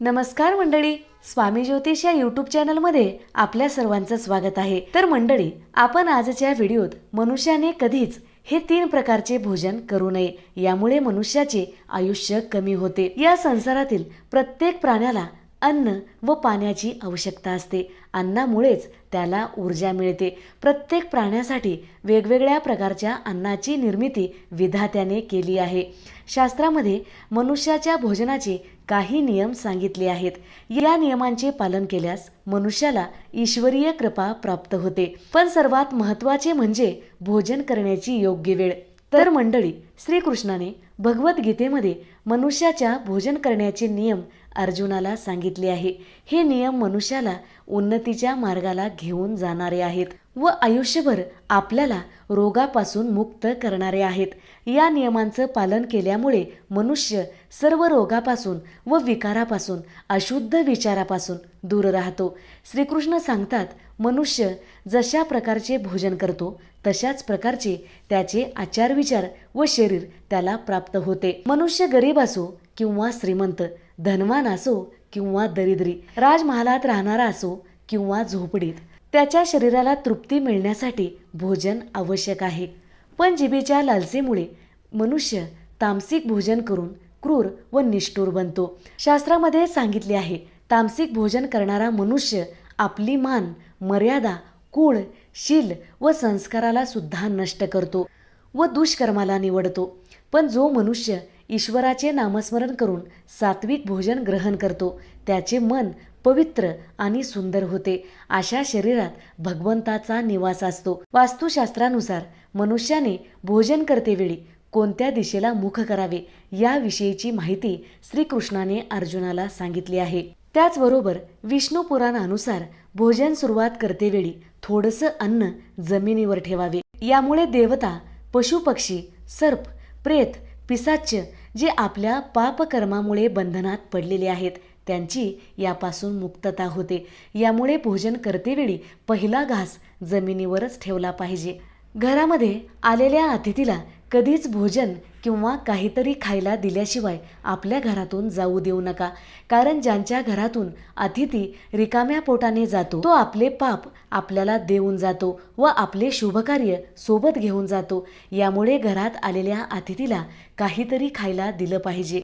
नमस्कार मंडळी. स्वामी ज्योतिष या यूट्यूब चॅनलमध्ये आपल्या सर्वांचं स्वागत आहे. तर मंडळी आपण आजच्या व्हिडिओत मनुष्याने कधीच हे तीन प्रकारचे भोजन करू नये. यामुळे मनुष्याचे आयुष्य कमी होते. या संसारातील प्रत्येक प्राण्याला अन्न व पाण्याची आवश्यकता असते. अन्नामुळेच त्याला ऊर्जा मिळते. प्रत्येक प्राण्यासाठी वेगवेगळ्या प्रकारच्या अन्नाची निर्मिती विधात्याने केली आहे. शास्त्रामध्ये मनुष्याच्या भोजनाचे काही नियम सांगितले आहेत. या नियमांचे पालन केल्यास मनुष्याला ईश्वरीय कृपा प्राप्त होते. पण सर्वात महत्त्वाचे म्हणजे भोजन करण्याची योग्य वेळ. तर मंडळी श्रीकृष्णाने भगवद्गीतेमध्ये मनुष्याच्या भोजन करण्याचे नियम अर्जुनाला सांगितले आहे हे नियम मनुष्याला उन्नतीच्या मार्गाला घेऊन जाणारे आहेत व आयुष्यभर आपल्याला रोगापासून मुक्त करणारे आहेत. या नियमांचं पालन केल्यामुळे मनुष्य सर्व रोगापासून व विकारापासून अशुद्ध विचारापासून दूर राहतो. श्रीकृष्ण सांगतात मनुष्य जशा प्रकारचे भोजन करतो तशाच प्रकारचे त्याचे आचार विचार व शरीर त्याला प्राप्त होते. मनुष्य गरीब असो किंवा श्रीमंत धनवान असो किंवा दरिद्री राजमहालात राहणारा असो किंवा झोपडीत त्याच्या शरीराला तृप्ती मिळण्यासाठी भोजन आवश्यक आहे. पण जिभेच्या लालसेमुळे मनुष्य तामसिक भोजन करून क्रूर व निष्ठुर बनतो. शास्त्रामध्ये सांगितले आहे तामसिक भोजन करणारा मनुष्य आपली मान मर्यादा कुळ शील व संस्काराला सुद्धा नष्ट करतो व दुष्कर्माला निवडतो. पण जो मनुष्य ईश्वराचे नामस्मरण करून सात्विक भोजन ग्रहण करतो. त्याचे मन पवित्र आणि सुंदर होते. अशा शरीरात भगवंताचा निवास असतो. वास्तुशास्त्रानुसार मनुष्याने भोजन करतेवेळी कोणत्या दिशेला मुख करावे याविषयीची माहिती श्रीकृष्णाने अर्जुनाला सांगितली आहे. त्याचबरोबर विष्णू पुराणानुसार भोजन सुरुवात करतेवेळी थोडंसं अन्न जमिनीवर ठेवावे. यामुळे देवता पशुपक्षी सर्प प्रेत पिसाच्य जे आपल्या पापकर्मामुळे बंधनात पडलेले आहेत त्यांची यापासून मुक्तता होते. यामुळे भोजन करतेवेळी पहिला घास जमिनीवरच ठेवला पाहिजे. घरामध्ये आलेल्या अतिथीला कधीच भोजन किंवा काहीतरी खायला दिल्याशिवाय आपल्या घरातून जाऊ देऊ नका. कारण ज्यांच्या घरातून अतिथी रिकाम्या पोटाने जातो तो आपले पाप आपल्याला देऊन जातो व आपले शुभकार्य सोबत घेऊन जातो. यामुळे घरात आलेल्या अतिथीला काहीतरी खायला दिलं पाहिजे.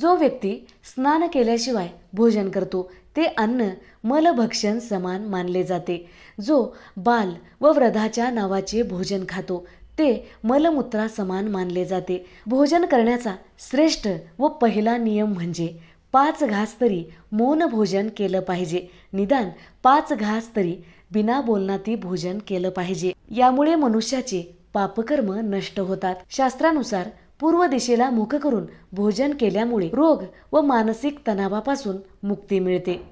जो व्यक्ती स्नान केल्याशिवाय भोजन करतो ते अन्न मलभक्षण समान मानले जाते. जो बाल व व्रधाच्या नावाचे भोजन खातो ते मलमूत्रा समान मानले जाते. भोजन करण्याचा श्रेष्ठ व पहिला नियम म्हणजे पाच घास तरी मौन भोजन केलं पाहिजे. निदान पाच घास तरी बिना बोलनाती भोजन केलं पाहिजे. यामुळे मनुष्याचे पापकर्म नष्ट होतात. शास्त्रानुसार पूर्व दिशेला मुख करून भोजन केल्यामुळे रोग व मानसिक तणावापासून मुक्ती मिळते.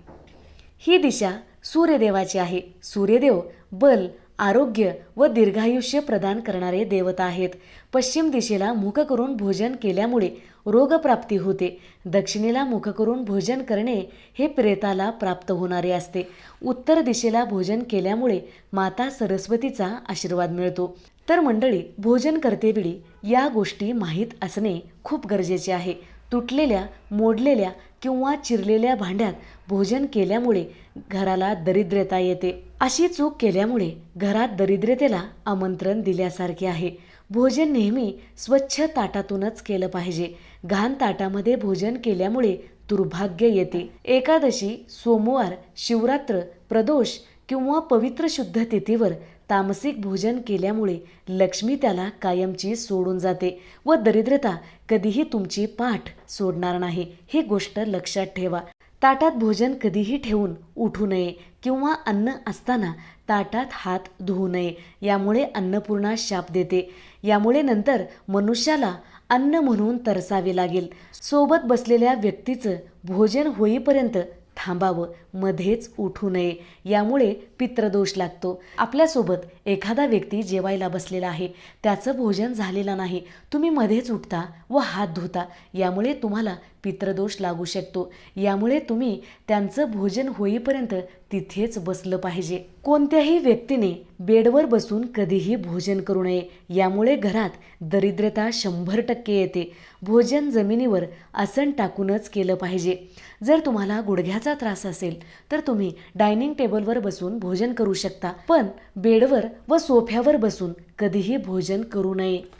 ही दिशा सूर्यदेवाची आहे. सूर्यदेव बल आरोग्य व दीर्घायुष्य प्रदान करणारे देवता आहेत. पश्चिम दिशेला मुख करून भोजन केल्यामुळे रोगप्राप्ती होते. दक्षिणेला मुख करून भोजन करणे हे प्रेताला प्राप्त होणारे असते. उत्तर दिशेला भोजन केल्यामुळे माता सरस्वतीचा आशीर्वाद मिळतो. तर मंडळी भोजन करतेवेळी या गोष्टी माहीत असणे खूप गरजेचे आहे. तुटलेल्या मोडलेल्या किंवा चिरलेल्या भांड्यात भोजन केल्यामुळे घराला दरिद्रता येते. अशी चूक केल्यामुळे घरात दरिद्रतेला आमंत्रण दिल्यासारखे आहे. भोजन नेहमी स्वच्छ ताटातूनच केलं पाहिजे. घाण ताटामध्ये भोजन केल्यामुळे दुर्भाग्य येते. एकादशी सोमवार शिवरात्र प्रदोष किंवा पवित्र शुद्ध तिथीवर तामसिक भोजन केल्यामुळे लक्ष्मी त्याला कायमची सोडून जाते व दरिद्रता कधीही तुमची पाठ सोडणार नाही. ही गोष्ट लक्षात ठेवा. ताटात भोजन कधीही ठेवून उठू नये किंवा अन्न असताना ताटात हात धुवू नये. यामुळे अन्नपूर्णा शाप देते. यामुळे नंतर मनुष्याला अन्न म्हणून तरसावे लागेल. सोबत बसलेल्या व्यक्तीचं भोजन होईपर्यंत थांबावं मध्येच उठू नये. यामुळे पित्रदोष लागतो. आपल्यासोबत एखादा व्यक्ती जेवायला बसलेला आहे. त्याचं भोजन झालेलं नाही. तुम्ही मध्येच उठता व हात धुता. यामुळे तुम्हाला पितृदोष लागू शकतो. यामुळे तुम्ही त्यांचं भोजन होईपर्यंत तिथेच बसलं पाहिजे. कोणत्याही व्यक्तीने बेडवर बसून कधीही भोजन करू नये. यामुळे घरात दरिद्रता शंभर टक्के येते. भोजन जमिनीवर आसन टाकूनच केलं पाहिजे. जर तुम्हाला गुडघ्याचा त्रास असेल तर तुम्ही डायनिंग टेबलवर बसून भोजन करू शकता. पण बेडवर व सोफ्यावर बसून कधीही भोजन करू नये.